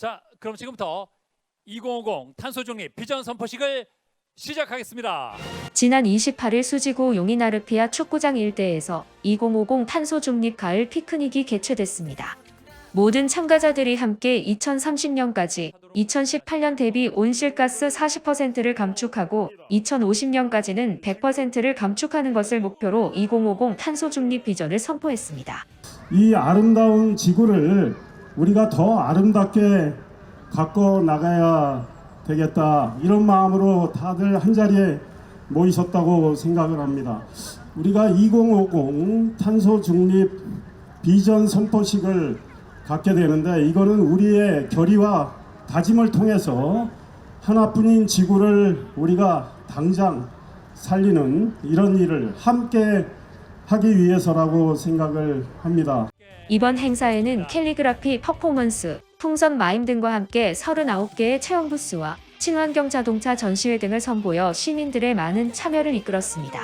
자, 그럼 지금부터 2050 탄소 중립 비전 선포식을 시작하겠습니다. 지난 28일 수지구 용인아르피아 축구장 일대에서 2050 탄소 중립 가을 피크닉이 개최됐습니다. 모든 참가자들이 함께 2030년까지 2018년 대비 온실가스 40%를 감축하고 2050년까지는 100%를 감축하는 것을 목표로 2050 탄소 중립 비전을 선포했습니다. 이 아름다운 지구를 우리가 더 아름답게 갖고 나가야 되겠다 이런 마음으로 다들 한 자리에 모이셨다고 생각을 합니다. 우리가 2050 탄소 중립 비전 선포식을 갖게 되는데 이거는 우리의 결의와 다짐을 통해서 하나뿐인 지구를 우리가 당장 살리는 이런 일을 함께 하기 위해서라고 생각을 합니다. 이번 행사에는 캘리그라피 퍼포먼스, 풍선 마임 등과 함께 39개의 체험 부스와 친환경 자동차 전시회 등을 선보여 시민들의 많은 참여를 이끌었습니다.